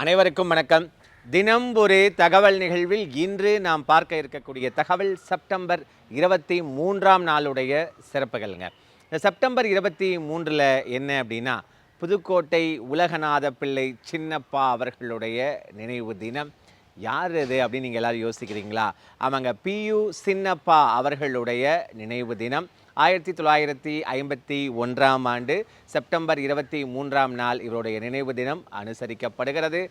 அனைவருக்கும் வணக்கம். தினம் ஒரு தகவல் நிகழ்வில் இன்று நாம் பார்க்க இருக்கக்கூடிய தகவல் செப்டம்பர் இருபத்தி மூன்றாம் நாளுடைய சிறப்புகள்ங்க. இந்த செப்டம்பர் இருபத்தி மூன்றில் என்ன அப்படின்னா புதுக்கோட்டை உலகநாத பிள்ளை சின்னப்பா அவர்களுடைய நினைவு தினம். யார் இது அப்படின்னு நீங்கள் எல்லோரும் யோசிக்கிறீங்களா? ஆமாங்க பியு சின்னப்பா அவர்களுடைய நினைவு தினம். ஆயிரத்தி தொள்ளாயிரத்தி ஐம்பத்தி ஒன்றாம் ஆண்டு செப்டம்பர் இருபத்தி மூன்றாம் நாள் இவருடைய நினைவு தினம் அனுசரிக்கப்படுகிறது.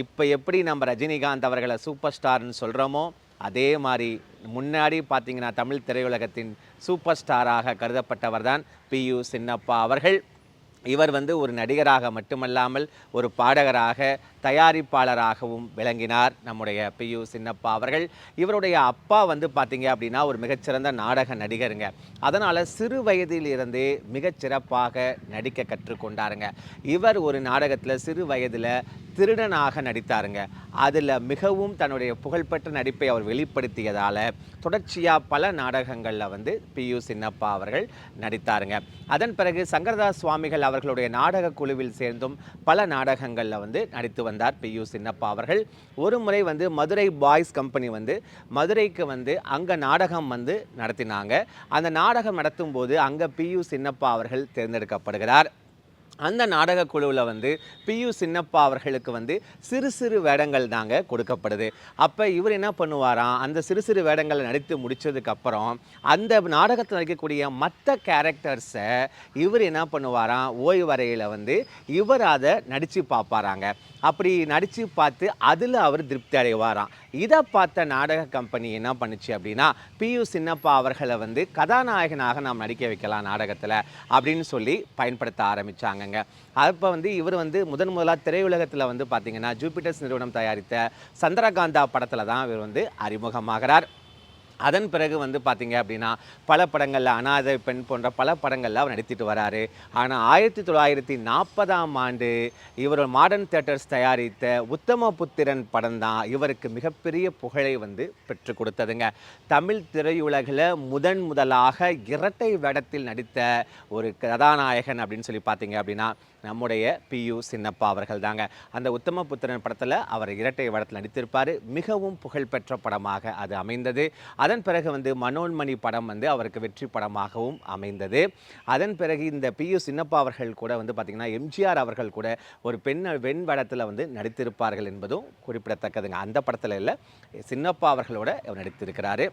இப்போ எப்படி நம்ம ரஜினிகாந்த் அவர்களை சூப்பர் ஸ்டார்னு சொல்கிறோமோ அதே மாதிரி முன்னாடி பார்த்தீங்கன்னா தமிழ் திரையுலகத்தின் சூப்பர் ஸ்டாராக கருதப்பட்டவர் தான் பியு சின்னப்பா அவர்கள். இவர் வந்து ஒரு நடிகராக மட்டுமல்லாமல் ஒரு பாடகராக தயாரிப்பாளராகவும் விளங்கினார் நம்முடைய பியு சின்னப்பா அவர்கள். இவருடைய அப்பா வந்து பார்த்தீங்க அப்படின்னா ஒரு மிகச்சிறந்த நாடக நடிகருங்க. அதனால் சிறு வயதிலிருந்தே மிகச்சிறப்பாக நடிக்க கற்றுக்கொண்டாருங்க. இவர் ஒரு நாடகத்தில் சிறு வயதில் திருடனாக நடித்தாருங்க. அதில் மிகவும் தன்னுடைய புகழ்பெற்ற நடிப்பை அவர் வெளிப்படுத்தியதால் தொடர்ச்சியாக பல நாடகங்களில் வந்து பியு சின்னப்பா அவர்கள் நடித்தாருங்க. அதன் பிறகு சங்கரதாஸ் சுவாமிகள் அவர்களுடைய நாடக குழுவில் சேர்ந்தும் பல நாடகங்களில் வந்து நடித்து வந்தார் பியு சின்னப்பா அவர்கள். ஒரு முறை வந்து மதுரை பாய்ஸ் கம்பெனி வந்து மதுரைக்கு வந்து அங்கே நாடகம் வந்து நடத்தினாங்க. அந்த நாடகம் நடத்தும் போது அங்கே பியு சின்னப்பா அவர்கள் தேர்ந்தெடுக்கப்படுகிறார். அந்த நாடக குழுவில் வந்து பியு சின்னப்பா அவர்களுக்கு வந்து சிறு சிறு வேடங்கள் தாங்க கொடுக்கப்படுது. அப்போ இவர் என்ன பண்ணுவாராம் அந்த சிறு சிறு வேடங்களை நடித்து முடித்ததுக்கப்புறம் அந்த நாடகத்தில் நடிக்கக்கூடிய மற்ற கேரக்டர்ஸை இவர் என்ன பண்ணுவாராம் ஓய்வறையில் வந்து இவர் அதை நடித்து பார்ப்பாராங்க அப்படி நடித்து பார்த்து அதில் அவர் திருப்தி அடைவாராம். இதை பார்த்த நாடக கம்பெனி என்ன பண்ணுச்சு அப்படின்னா பியு சின்னப்பா அவர்களை வந்து கதாநாயகனாக நாம் நடிக்க வைக்கலாம் நாடகத்தில் அப்படின்னு சொல்லி பயன்படுத்த ஆரம்பிச்சாங்கங்க அப்போ வந்து இவர் வந்து முதன் முதலாக திரையுலகத்தில் வந்து பார்த்தீங்கன்னா ஜூபிட்டர்ஸ் நிறுவனம் தயாரித்த சந்திரகாந்தா படத்தில் தான் இவர் வந்து அறிமுகமாகிறார். அதன் பிறகு வந்து பார்த்திங்க அப்படின்னா பல படங்களில் அனாதை பெண் போன்ற பல படங்களில் அவர் நடித்திட்டு வராரு. ஆனால் ஆயிரத்தி தொள்ளாயிரத்தி நாற்பதாம் ஆண்டு இவர் மாடர்ன் தேட்டர்ஸ் தயாரித்த உத்தம புத்திரன் படம் தான் இவருக்கு மிகப்பெரிய புகழை வந்து பெற்று கொடுத்ததுங்க. தமிழ் திரையுலகில் முதன் முதலாக இரட்டை வேடத்தில் நடித்த ஒரு கதாநாயகன் அப்படின்னு சொல்லி பார்த்தீங்க அப்படின்னா நம்முடைய பியு சின்னப்பா அவர்கள் தாங்க. அந்த உத்தம புத்திரன் படத்தில் அவர் இரட்டை வேடத்தில் நடித்திருப்பார். மிகவும் புகழ்பெற்ற படமாக அது அமைந்தது. அதன் பிறகு வந்து மனோன்மணி படம் வந்து அவருக்கு வெற்றி படமாகவும் அமைந்தது. அதன் பிறகு இந்த பி. யு சின்னப்பா அவர்கள் கூட வந்து பார்த்திங்கன்னா எம்ஜிஆர் அவர்கள் கூட ஒரு பெண் வெண் வடத்தில் வந்து நடித்திருப்பார்கள் என்பதும் குறிப்பிடத்தக்கதுங்க. அந்த படத்தில் இல்லை சின்னப்பா அவர்களோட அவர் நடித்திருக்கிறாரு.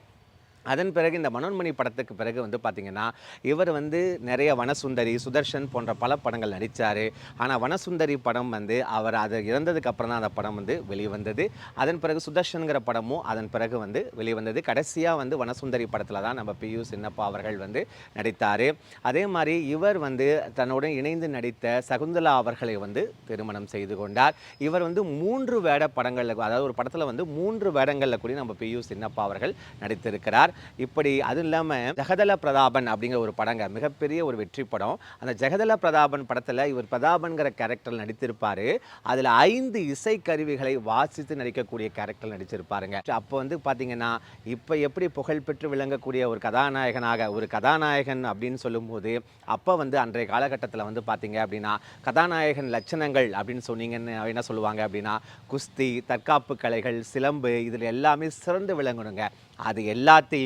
அதன் பிறகு இந்த மனோன்மணி படத்துக்கு பிறகு வந்து பார்த்திங்கன்னா இவர் வந்து நிறைய வனசுந்தரி சுதர்ஷன் போன்ற பல படங்கள் நடித்தார் ஆனால் வனசுந்தரி படம் வந்து அவர் அது இறந்ததுக்கு அப்புறம் தான் அந்த படம் வந்து வெளிவந்தது. அதன் பிறகு சுதர்ஷனுங்கிற படமும் அதன் பிறகு வந்து வெளிவந்தது. கடைசியாக வந்து வனசுந்தரி படத்தில் தான் நம்ம பியு சின்னப்பா அவர்கள் வந்து நடித்தார். அதே மாதிரி இவர் வந்து தன்னுடன் இணைந்து நடித்த சகுந்தலா அவர்களை வந்து திருமணம் செய்து கொண்டார். இவர் வந்து மூன்று வேட படங்களில் அதாவது ஒரு படத்தில் வந்து மூன்று வேடங்களில் கூட நம்ம பியு சின்னப்பா அவர்கள் நடித்திருக்கிறார். இப்படி அதுவும் இல்லாமல் ஜெகதல பிரதாபன் அப்படிங்கிற ஒரு படங்க மிகப்பெரிய ஒரு வெற்றி படம். அந்த ஜெகதல பிரதாபன் படத்தில் இவர் பிரதாபன்கிற கேரக்டர் நடித்திருப்பார். அதில் ஐந்து இசை கருவிகளை வாசித்து நடிக்கக்கூடிய கேரக்டர் நடிச்சிருப்பாருங்க. அப்போ வந்து பார்த்தீங்கன்னா இப்போ எப்படி புகழ்பெற்று விளங்கக்கூடிய ஒரு கதாநாயகனாக ஒரு கதாநாயகன் அப்படின்னு சொல்லும்போது அப்போ வந்து அன்றைய காலகட்டத்தில் வந்து பார்த்தீங்க அப்படின்னா கதாநாயகன் லட்சணங்கள் அப்படின்னு சொன்னீங்கன்னு என்ன சொல்லுவாங்க அப்படின்னா குஸ்தி தற்காப்பு கலைகள் சிலம்பு இதில் எல்லாமே சிறந்து விளங்கணுங்க. அது எல்லாத்தையும்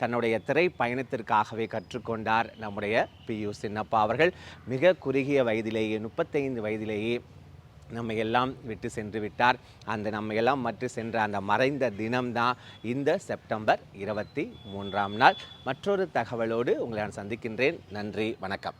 தன்னுடைய திரை பயணத்திற்காகவே கற்றுக்கொண்டார் நம்முடைய பியூ சின்னப்பா அவர்கள். மிக குறுகிய வயதிலேயே முப்பத்தைந்து வயதிலேயே நம்ம எல்லாம் விட்டு சென்று விட்டார். அந்த நம்ம எல்லாம் மற்ற சென்ற அந்த மறைந்த தினம்தான் இந்த செப்டம்பர் இருபத்தி மூன்றாம் நாள். மற்றொரு தகவலோடு உங்களை நான் சந்திக்கின்றேன். நன்றி வணக்கம்.